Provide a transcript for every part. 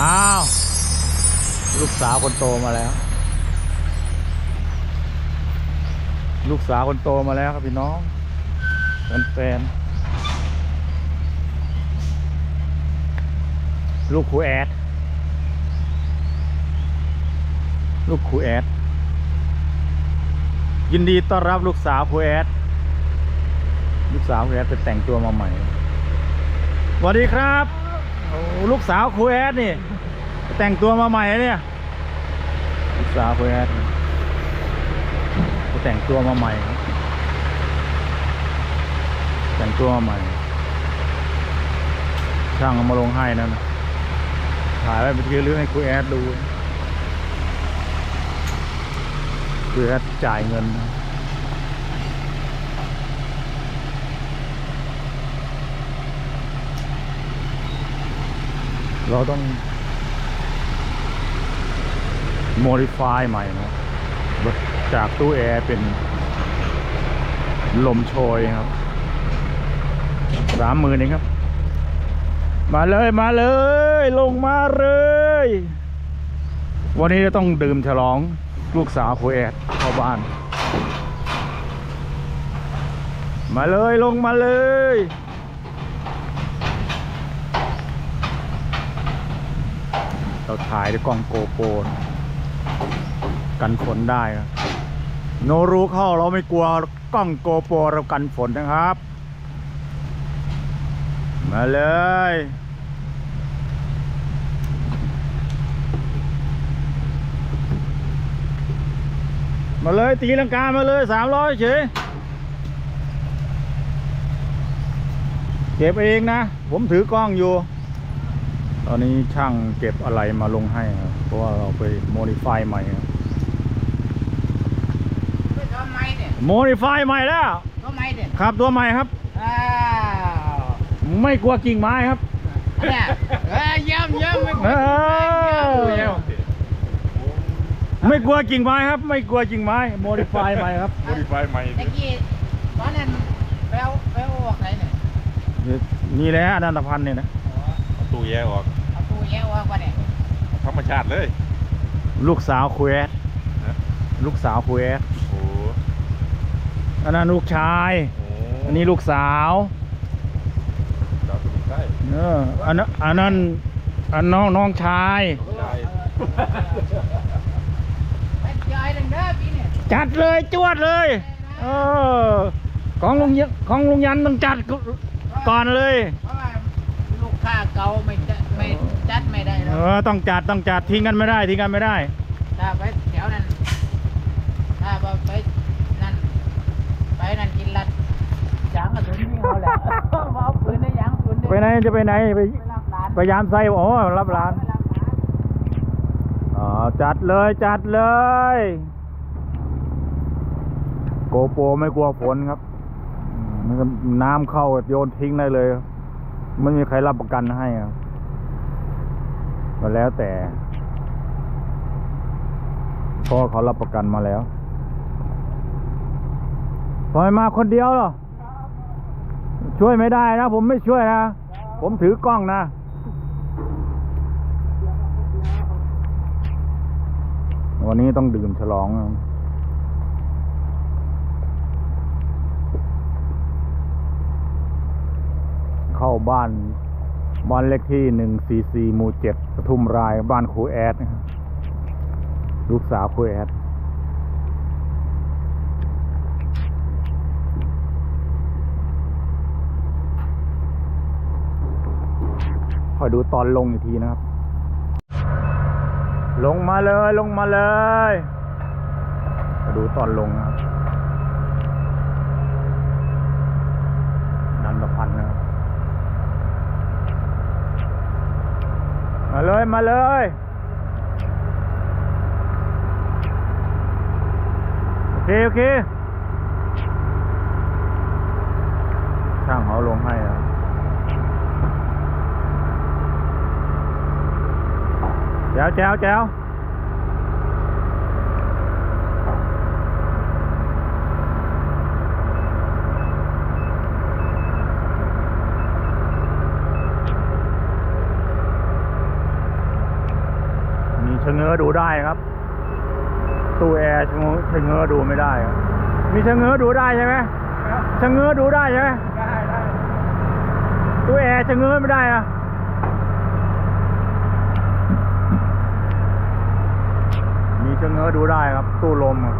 อ้าว ลูกสาวคนโตมาแล้ว ลูกสาวคนโตมาแล้วครับพี่น้องแฟนๆลูกครูแอด ลูกครูแอด ยินดีต้อนรับลูกสาวครูแอด ลูกสาวครูแอดไปแต่งตัวมาใหม่สวัสดีครับ โอ้ลูกสาวครูแอดนี่ แต่งตัวมาใหม่เนี่ยลูกสาวครูแอดแต่งตัวมาใหม่ แต่งตัวมาใหม่ ช่างเอามาลงให้นั่นนะถ่ายไว้เป็นที่ระลึกให้ครูแอดดูครูแอดจ่ายเงินนะ เราต้อง modify ใหม่นะจากตู้แอร์เป็นลมโชยครับสามหมื่นเองครับ มาเลยมาเลย ลงมาเลย วันนี้จะต้องดื่มฉลองลูกสาวครูแอดเข้าบ้าน มาเลยลงมาเลย เราถ่ายด้วยกล้องโกโปรกันฝนได้ครับโนรู้เข้าเราไม่กลัวกล้องโกโปรเรากันฝนนะครับ มาเลยมาเลยตีลังกามาเลยสามร้อยเฉยเก็บเองนะ ผมถือกล้องอยู่ อนนี้ช่างเก็บอะไรมาลงให้ครับเพราะว่าเราไปโมดิฟายใหม่ครับไม่ทำไมเนี่ยโมดิฟายใหม่แล้ว ทำไมเนี่ยครับตัวใหม่ครับ อ้าวไม่กลัวกิ่งไม้ครับเนี่ยเอ้ยเยี่ยมเยี่ยมไม่เออเยี่ยมไม่กลัวกิ่งไม้ครับ ไม่กลัวกิ่งไม้โมดิฟายใหม่ครับโมดิฟายใหม่ตะกี้ตอนนั้นไปเอาไปเอาออกไหนเนี่ยนี่แหละอนันตพันธ์เนี่ยนะเอาตู้แย่ออกเอาตู้ แย่ออกมาเนี่ยธรรมชาติเลย ลูกสาวคุยแอดฮะ ลูกสาวคุยแอดโอ้อันนั้นลูกชายโหอันนี้ลูกสาวดาวตัวนี้ใช่เอออันนั้นอันนั้นอันน้องน้องชาย ใช่ไปจอยดังเด้อพี่เนี่ยจัดเลยจวดเลย เออ ของลุงยของลุงยันต้องจัดก่อนเลย เพราะว่าลูกค้าเก่าไม่จัดไม่ จัดไม่ได้แล้เอวอต้องจัดต้องจัดทิ้งกันไม่ได้ทิ้งกันไม่ได้ ถ้าไปแถวนั้น ถ้าว่าไปนั่น ไปนั่นกินรัดยางกระสุนนี่เอาแหละเอาปืนในยางปืนไปไหนจะไปไหนไปไปรับร้านพยายามใส่โอ้รับร้านไปรับร้าน อ๋อจัดเลยจัดเลย โกโปรไม่กลัวฝนครับอืมมันก็น้ำเข้าโยนทิ้งได้เลย ไม่มีใครรับประกันให้ครับ ก็แล้วแต่เพราะเขารับประกันมาแล้วปล่อยมาคนเดียวหรอ ช่วยไม่ได้นะ ผมไม่ช่วยนะ ผมถือกล้องนะวันนี้ต้องดื่มฉลอง เข้าบ้าน บ้านเลขที่หนึ่งสี่สี่หมู่เจ็ดปทุมราย บ้านครูแอด ลูกสาวครูแอด คอยดูตอนลงอีกทีนะครับ ลงมาเลย ลงมาเลยมาดูตอนลงนะครับนันตพันธ์นะครับ มาเลย มาเลย โอเค โอเคช่างเขาลงให้นะครับแจ๋วแจ๋วแจ๋ว ชะเง้อดูได้ครับ ตู้แอร์ชะเง้อชะเง้อดูไม่ได้ครับมีชะเง้อดูได้ใช่ไหมชะเง้อดูได้ใช่ไหมได้ได้ตู้แอร์ชะเง้อไม่ได้อะมีชะเง้อดูได้ครับ ตู้ลมครับ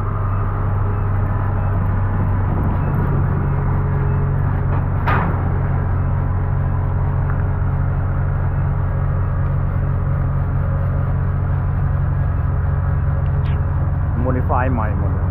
โมดิฟายใหม่หมดเลย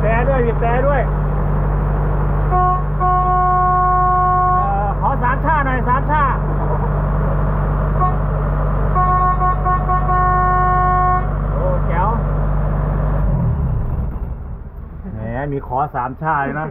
แต่ด้วยบีบแต่ด้วยเอ่อขอสามชาหน่อยสามชาโอ้แจ๋วแหมมี ขอสามชาเลยนะ